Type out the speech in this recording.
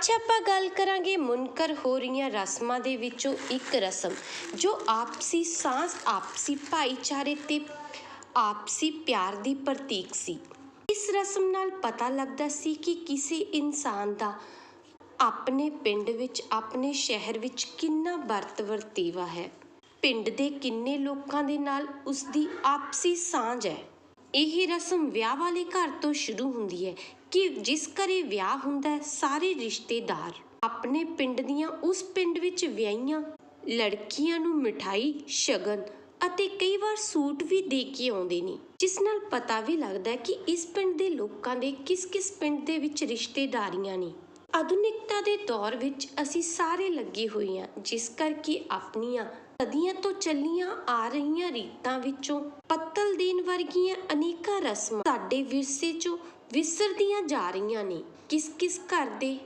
ਅੱਜ ਆਪਾਂ ਗੱਲ ਕਰਾਂਗੇ ਮੁਨਕਰ ਹੋ ਰਹੀਆਂ ਰਸਮਾਂ ਦੇ ਵਿੱਚੋਂ ਇੱਕ ਰਸਮ, ਜੋ ਆਪਸੀ ਸਾਂਝ, ਆਪਸੀ ਭਾਈਚਾਰੇ ਤੇ ਆਪਸੀ ਪਿਆਰ ਦੀ ਪ੍ਰਤੀਕ ਸੀ। ਇਸ ਰਸਮ ਨਾਲ ਪਤਾ ਲੱਗਦਾ ਸੀ ਕਿ ਕਿਸੇ ਇਨਸਾਨ ਦਾ ਆਪਣੇ ਪਿੰਡ ਵਿੱਚ, ਆਪਣੇ ਸ਼ਹਿਰ ਵਿੱਚ ਕਿੰਨਾ ਵਰਤ ਵਰਤੀਵਾ ਹੈ। ਪਿੰਡ ਦੇ ਕਿੰਨੇ ਲੋਕਾਂ ਦੇ ਨਾਲ ਉਸ ਦੀ ਆਪਸੀ ਸਾਂਝ ਹੈ। ਇਹ ਰਸਮ ਵਿਆਹ ਵਾਲੇ ਘਰ ਤੋਂ ਸ਼ੁਰੂ ਹੁੰਦੀ ਹੈ। ਕਿ ਜਿਸ ਘਰੇ ਵਿਆਹ ਹੁੰਦਾ ਸਾਰੇ ਰਿਸ਼ਤੇਦਾਰ ਆਪਣੇ ਪਿੰਡ ਦੀਆਂ ਉਸ ਪਿੰਡ ਵਿੱਚ ਵਿਆਹੀਆਂ ਲੜਕੀਆਂ ਨੂੰ ਮਿਠਾਈ, ਸ਼ਗਨ ਅਤੇ ਕਈ ਵਾਰ ਸੂਟ ਵੀ ਦੇ ਕੇ ਆਉਂਦੇ ਨੇ, ਜਿਸ ਨਾਲ ਪਤਾ ਵੀ ਲੱਗਦਾ ਕਿ ਇਸ ਪਿੰਡ ਦੇ ਲੋਕਾਂ ਦੇ ਕਿਸ-ਕਿਸ ਪਿੰਡ ਦੇ ਵਿੱਚ ਰਿਸ਼ਤੇਦਾਰੀਆਂ ਨੇ। ਆਧੁਨਿਕਤਾ ਦੇ ਦੌਰ ਵਿੱਚ ਅਸੀਂ ਸਾਰੇ ਲੱਗੇ ਹੋਏ ਹਾਂ, ਜਿਸ ਕਰਕੇ ਆਪਣੀਆਂ ਸਦੀਆਂ ਤੋਂ ਚੱਲੀਆਂ ਆ ਰਹੀਆਂ ਰੀਤਾਂ ਵਿੱਚੋਂ ਪੱਤਲ ਦੇਣ ਵਰਗੀਆਂ ਅਨੇਕਾਂ ਰਸਮਾਂ ਸਾਡੇ ਵਿਰਸੇ 'ਚੋਂ ਵਿਸਰਦੀਆਂ ਜਾ ਰਹੀਆਂ ਨੇ। ਕਿਸ ਕਿਸ ਘਰ ਦੇ